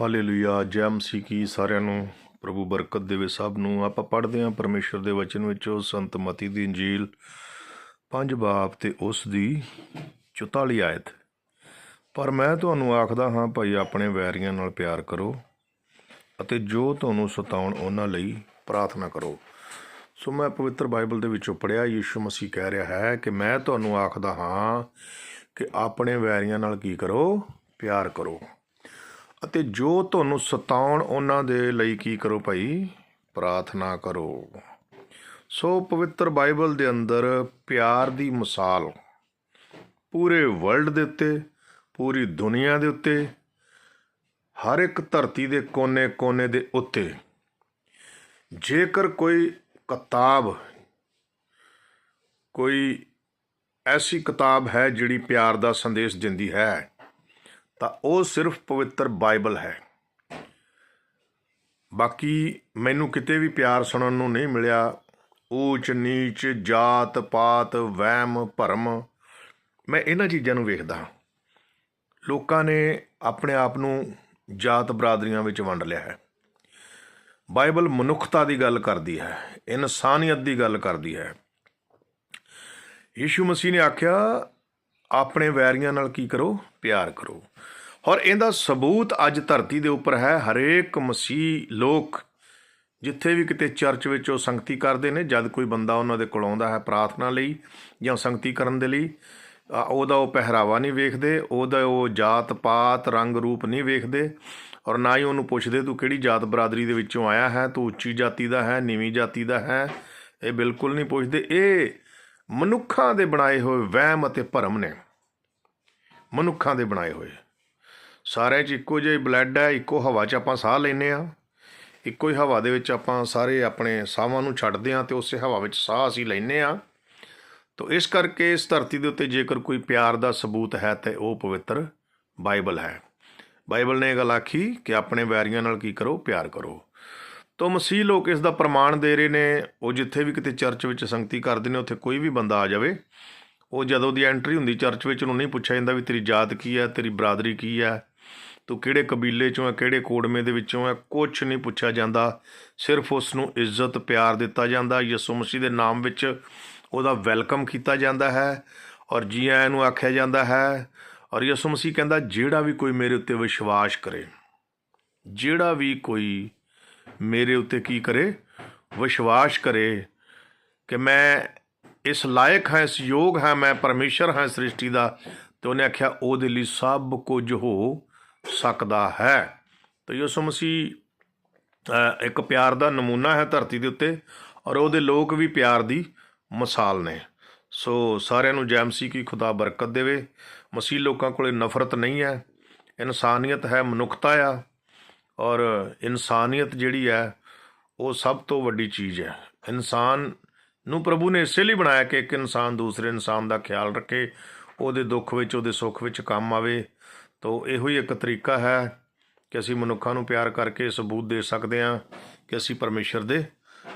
Hallelujah ਜੈ ਮਸੀਹ ਕੀ ਸਾਰਿਆਂ ਨੂੰ ਪ੍ਰਭੂ ਬਰਕਤ ਦੇਵੇ, ਸਭ ਨੂੰ। ਆਪਾਂ ਪੜ੍ਹਦੇ ਹਾਂ ਪਰਮੇਸ਼ਰ ਦੇ ਵਚਨ ਵਿੱਚੋਂ ਸੰਤ ਮਤੀ ਦੀ ਇੰਜੀਲ, ਪੰਜ ਬਾਪ ਤੇ ਉਸ ਦੀ 44 ਆਇਤ। ਪਰ ਮੈਂ ਤੁਹਾਨੂੰ ਆਖਦਾ ਹਾਂ, ਭਾਈ ਆਪਣੇ ਵੈਰੀਆਂ ਨਾਲ ਪਿਆਰ ਕਰੋ ਅਤੇ ਜੋ ਤੁਹਾਨੂੰ ਸਤਾਉਣ ਉਹਨਾਂ ਲਈ ਪ੍ਰਾਰਥਨਾ ਕਰੋ। ਸੋ ਮੈਂ ਪਵਿੱਤਰ ਬਾਈਬਲ ਦੇ ਵਿੱਚੋਂ ਪੜਿਆ ਯੀਸ਼ੂ ਮਸੀਹ ਕਹਿ ਰਿਹਾ ਹੈ ਕਿ ਮੈਂ ਤੁਹਾਨੂੰ ਆਖਦਾ ਹਾਂ ਕਿ ਆਪਣੇ ਵੈਰੀਆਂ ਨਾਲ ਕੀ ਕਰੋ? ਪਿਆਰ ਕਰੋ। ਅਤੇ ਜੋ ਤੁਹਾਨੂੰ ਸਤਾਉਣ ਉਹਨਾਂ ਦੇ ਲਈ ਕੀ ਕਰੋ ਭਾਈ? ਪ੍ਰਾਰਥਨਾ ਕਰੋ। ਸੋ ਪਵਿੱਤਰ ਬਾਈਬਲ ਦੇ ਅੰਦਰ ਪਿਆਰ ਦੀ ਮਿਸਾਲ। ਪੂਰੇ ਵਰਲਡ ਦੇ ਉੱਤੇ, ਪੂਰੀ ਦੁਨੀਆ ਦੇ ਉੱਤੇ, ਹਰ ਇੱਕ ਧਰਤੀ ਦੇ ਕੋਨੇ-ਕੋਨੇ ਦੇ ਉੱਤੇ, ਜੇਕਰ ਕੋਈ ਕਿਤਾਬ, ਕੋਈ ਐਸੀ ਕਿਤਾਬ ਹੈ ਜਿਹੜੀ ਪਿਆਰ ਦਾ ਸੰਦੇਸ਼ ਦਿੰਦੀ ਹੈ ਤਾਂ ਉਹ ਸਿਰਫ ਪਵਿੱਤਰ ਬਾਈਬਲ ਹੈ। ਬਾਕੀ ਮੈਨੂੰ ਕਿਤੇ ਵੀ ਪਿਆਰ ਸੁਣਨ ਨੂੰ ਨਹੀਂ ਮਿਲਿਆ। ਊਚ, ਨੀਚ, ਜਾਤ, ਪਾਤ, ਵਹਿਮ, ਭਰਮ, ਮੈਂ ਇਹਨਾਂ ਚੀਜ਼ਾਂ ਨੂੰ ਵੇਖਦਾ ਲੋਕਾਂ ਨੇ ਆਪਣੇ ਆਪ ਨੂੰ ਜਾਤ ਬਰਾਦਰੀਆਂ ਵਿੱਚ ਵੰਡ ਲਿਆ ਹੈ। ਬਾਈਬਲ ਮਨੁੱਖਤਾ ਦੀ ਗੱਲ ਕਰਦੀ ਹੈ, ਇਨਸਾਨੀਅਤ ਦੀ ਗੱਲ ਕਰਦੀ ਹੈ। ਯੀਸ਼ੂ ਮਸੀਹ ਨੇ ਆਖਿਆ ਆਪਣੇ ਵੈਰੀਆਂ ਨਾਲ ਕੀ ਕਰੋ? ਪਿਆਰ ਕਰੋ। ਔਰ ਇਹਦਾ ਸਬੂਤ ਅੱਜ ਧਰਤੀ ਦੇ ਉੱਪਰ ਹੈ। ਹਰੇਕ ਮਸੀਹ ਲੋਕ ਜਿੱਥੇ ਵੀ ਕਿਤੇ ਚਰਚ ਵਿੱਚ ਉਹ ਸੰਗਤੀ ਕਰਦੇ ਨੇ, ਜਦ ਕੋਈ ਬੰਦਾ ਉਹਨਾਂ ਦੇ ਕੋਲ ਆਉਂਦਾ ਹੈ ਪ੍ਰਾਰਥਨਾ ਲਈ ਜਾਂ ਸੰਗਤੀ ਕਰਨ ਦੇ ਲਈ ਉਹਦਾ ਉਹ ਪਹਿਰਾਵਾ ਨਹੀਂ ਵੇਖਦੇ, ਉਹਦਾ ਉਹ ਜਾਤ ਪਾਤ, ਰੰਗ ਰੂਪ ਨਹੀਂ ਵੇਖਦੇ ਔਰ ਨਾ ਹੀ ਉਹਨੂੰ ਪੁੱਛਦੇ, ਤੂੰ ਕਿਹੜੀ ਜਾਤ ਬਰਾਦਰੀ ਦੇ ਵਿੱਚੋਂ ਆਇਆ ਹੈ? ਤੂੰ ਉੱਚੀ ਜਾਤੀ ਦਾ ਹੈ, ਨੀਵੀਂ ਜਾਤੀ ਦਾ ਹੈ? ਇਹ ਬਿਲਕੁਲ ਨਹੀਂ ਪੁੱਛਦੇ। ਇਹ ਮਨੁੱਖਾਂ ਦੇ ਬਣਾਏ ਹੋਏ ਵਹਿਮ ਅਤੇ ਭਰਮ ਨੇ। ਮਨੁੱਖਾਂ ਦੇ ਬਣਾਏ ਹੋਏ। ਸਾਰਿਆਂ 'ਚ ਇੱਕੋ ਜਿਹੇ ਬਲੱਡ ਹੈ, ਇੱਕੋ ਹਵਾ 'ਚ ਆਪਾਂ ਸਾਹ ਲੈਂਦੇ ਆ ਇੱਕੋ ਹੀ ਹਵਾ ਦੇ ਵਿੱਚ ਆਪਾਂ ਸਾਰੇ ਆਪਣੇ ਸਾਹਾਂ ਨੂੰ ਛੱਡਦੇ ਆ ਤੇ ਉਸੇ ਹਵਾ ਵਿੱਚ ਸਾਹ ਅਸੀਂ ਲੈਂਦੇ ਆ ਤੋ ਇਸ ਕਰਕੇ ਇਸ ਧਰਤੀ ਦੇ ਉੱਤੇ ਜੇਕਰ ਕੋਈ ਪਿਆਰ ਦਾ ਸਬੂਤ ਹੈ ਤੇ ਉਹ ਪਵਿੱਤਰ ਬਾਈਬਲ ਹੈ। ਬਾਈਬਲ ਨੇ ਇਹ ਗੱਲ ਆਖੀ ਕਿ ਆਪਣੇ ਵੈਰੀਆਂ ਨਾਲ ਕੀ ਕਰੋ? ਪਿਆਰ ਕਰੋ। ਤੋ ਮਸੀਹ ਲੋਕ ਇਸ ਦਾ ਪ੍ਰਮਾਣ ਦੇ ਰਹੇ ਨੇ। ਉਹ ਜਿੱਥੇ ਵੀ ਕਿਤੇ ਚਰਚ ਵਿੱਚ ਸੰਗਤੀ ਕਰਦੇ ਨੇ, ਉੱਥੇ ਕੋਈ ਵੀ ਬੰਦਾ ਆ ਜਾਵੇ, ਉਹ ਜਦੋਂ ਦੀ ਐਂਟਰੀ ਹੁੰਦੀ ਚਰਚ ਵਿੱਚ, ਉਹਨੂੰ ਨਹੀਂ ਪੁੱਛਿਆ ਜਾਂਦਾ ਵੀ ਤੇਰੀ ਜਾਤ ਕੀ ਹੈ, ਤੇਰੀ ਬਰਾਦਰੀ ਕੀ ਹੈ, ਤੂੰ ਕਿਹੜੇ ਕਬੀਲੇ ਚੋਂ ਹੈ, ਕਿਹੜੇ ਕੋੜਮੇ ਦੇ ਵਿੱਚੋਂ ਹੈ ਕੁਝ ਨਹੀਂ ਪੁੱਛਿਆ ਜਾਂਦਾ। ਸਿਰਫ ਉਸ ਨੂੰ ਇੱਜ਼ਤ, ਪਿਆਰ ਦਿੱਤਾ ਜਾਂਦਾ। ਯਿਸੂ ਮਸੀਹ ਦੇ ਨਾਮ ਵਿੱਚ ਉਹਦਾ ਵੈਲਕਮ ਕੀਤਾ ਜਾਂਦਾ ਹੈ ਔਰ ਜੀ ਆਇਆਂ ਨੂੰ ਆਖਿਆ ਜਾਂਦਾ ਹੈ ਔਰ ਯਿਸੂ ਮਸੀਹ ਕਹਿੰਦਾ, ਜਿਹੜਾ ਵੀ ਕੋਈ ਮੇਰੇ ਉੱਤੇ ਵਿਸ਼ਵਾਸ ਕਰੇ, ਜਿਹੜਾ ਵੀ ਕੋਈ ਮੇਰੇ ਉੱਤੇ ਕੀ ਕਰੇ? ਵਿਸ਼ਵਾਸ ਕਰੇ ਕਿ ਮੈਂ ਇਸ ਲਾਇਕ ਹਾਂ, ਇਸ ਯੋਗ ਹਾਂ, ਮੈਂ ਪਰਮੇਸ਼ਰ ਹਾਂ ਸ੍ਰਿਸ਼ਟੀ ਦਾ। ਤੇ ਉਹਨੇ ਆਖਿਆ, ਉਹਦੇ ਲਈ ਸਭ ਕੁਝ ਹੋ ਸਕਦਾ ਹੈ। ਤੇ ਯਿਸੂ ਮਸੀਹ ਇੱਕ ਪਿਆਰ ਦਾ ਨਮੂਨਾ ਹੈ ਧਰਤੀ ਦੇ ਉੱਤੇ ਔਰ ਉਹਦੇ ਲੋਕ ਵੀ ਪਿਆਰ ਦੀ ਮਿਸਾਲ ਨੇ। ਸੋ ਸਾਰਿਆਂ ਨੂੰ ਜੈ ਮਸੀਹ ਕੀ ਖੁਦਾ ਬਰਕਤ ਦੇਵੇ। ਮਸੀਹ ਲੋਕਾਂ ਕੋਲੇ ਨਫ਼ਰਤ ਨਹੀਂ ਹੈ। ਇਨਸਾਨੀਅਤ ਹੈ, ਮਨੁੱਖਤਾ ਆ। ਔਰ ਇਨਸਾਨੀਅਤ ਜਿਹੜੀ ਹੈ, ਉਹ ਸਭ ਤੋਂ ਵੱਡੀ ਚੀਜ਼ ਹੈ। ਇਨਸਾਨ ਨੂੰ ਪ੍ਰਭੂ ਨੇ ਇਸੇ ਲਈ ਬਣਾਇਆ ਕਿ ਇੱਕ ਇਨਸਾਨ ਦੂਸਰੇ ਇਨਸਾਨ ਦਾ ਖਿਆਲ ਰੱਖੇ, ਉਹਦੇ ਦੁੱਖ ਵਿੱਚ, ਉਹਦੇ ਸੁੱਖ ਵਿੱਚ ਕੰਮ ਆਵੇ। ਤੋ ਇਹੋ ਹੀ ਇੱਕ ਤਰੀਕਾ ਹੈ ਕਿ ਅਸੀਂ ਮਨੁੱਖਾਂ ਨੂੰ ਪਿਆਰ ਕਰਕੇ ਸਬੂਤ ਦੇ ਸਕਦੇ ਹਾਂ ਕਿ ਅਸੀਂ ਪਰਮੇਸ਼ਰ ਦੇ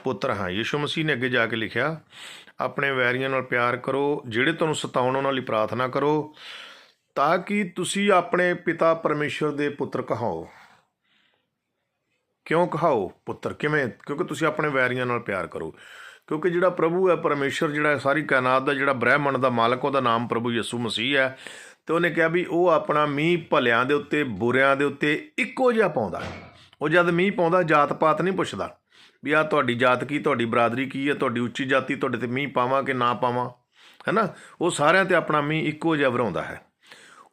ਪੁੱਤਰ ਹਾਂ। ਯਿਸੂ ਮਸੀਹ ਨੇ ਅੱਗੇ ਜਾ ਕੇ ਲਿਖਿਆ, ਆਪਣੇ ਵੈਰੀਆਂ ਨਾਲ ਪਿਆਰ ਕਰੋ, ਜਿਹੜੇ ਤੁਹਾਨੂੰ ਸਤਾਉਣ, ਉਹਨਾਂ ਲਈ ਪ੍ਰਾਰਥਨਾ ਕਰੋ, ਤਾਂ ਕਿ ਤੁਸੀਂ ਆਪਣੇ ਪਿਤਾ ਪਰਮੇਸ਼ਰ ਦੇ ਪੁੱਤਰ ਕਹਾਓ। ਕਿਉਂ ਕਹਾਓ ਪੁੱਤਰ? ਕਿਵੇਂ? ਕਿਉਂਕਿ ਤੁਸੀਂ ਆਪਣੇ ਵੈਰੀਆਂ ਨਾਲ ਪਿਆਰ ਕਰੋ। ਕਿਉਂਕਿ ਜਿਹੜਾ ਪ੍ਰਭੂ ਹੈ, ਪਰਮੇਸ਼ਰ ਜਿਹੜਾ ਸਾਰੀ ਕਾਇਨਾਤ ਦਾ ਜਿਹੜਾ ਬ੍ਰਹਿਮੰਡ ਦਾ ਮਾਲਕ, ਉਹਦਾ ਨਾਮ ਪ੍ਰਭੂ ਯਿਸੂ ਮਸੀਹ ਹੈ। ਤੇ ਉਹਨੇ ਕਿਹਾ ਵੀ ਉਹ ਆਪਣਾ ਮੀਂਹ ਭਲਿਆਂ ਦੇ ਉੱਤੇ, ਬੁਰਿਆਂ ਦੇ ਉੱਤੇ ਇੱਕੋ ਜਿਹਾ ਪਾਉਂਦਾ ਉਹ ਜਦ ਮੀਂਹ ਪਾਉਂਦਾ ਜਾਤ ਪਾਤ ਨਹੀਂ ਪੁੱਛਦਾ ਵੀ ਆ ਤੁਹਾਡੀ ਜਾਤ ਕੀ, ਤੁਹਾਡੀ ਬਰਾਦਰੀ ਕੀ ਹੈ, ਤੁਹਾਡੀ ਉੱਚੀ ਜਾਤੀ, ਤੁਹਾਡੇ ਤੇ ਮੀਂਹ ਪਾਵਾਂ ਕਿ ਨਾ ਪਾਵਾਂ? ਹੈਨਾ? ਉਹ ਸਾਰਿਆਂ ਤੇ ਆਪਣਾ ਮੀਂਹ ਇੱਕੋ ਜਿਹਾ ਵਰਾਉਂਦਾ ਹੈ।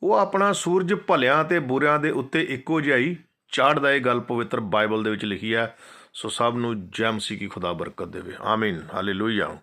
ਉਹ ਆਪਣਾ ਸੂਰਜ ਭਲਿਆਂ ਤੇ ਬੁਰਿਆਂ ਦੇ ਉੱਤੇ ਇੱਕੋ ਜਿਹਾ ਹੀ ਚਾੜਦਾ ਇਹ ਗੱਲ ਪਵਿੱਤਰ ਬਾਈਬਲ ਦੇ ਵਿੱਚ ਲਿਖੀ ਹੈ, ਸੋ ਸਭ ਨੂੰ ਜੈ ਮਸੀਹ ਕੀ ਖੁਦਾ ਬਰਕਤ ਦੇਵੇ। ਆਮੀਨ। ਹਾਲੇਲੂਇਆ।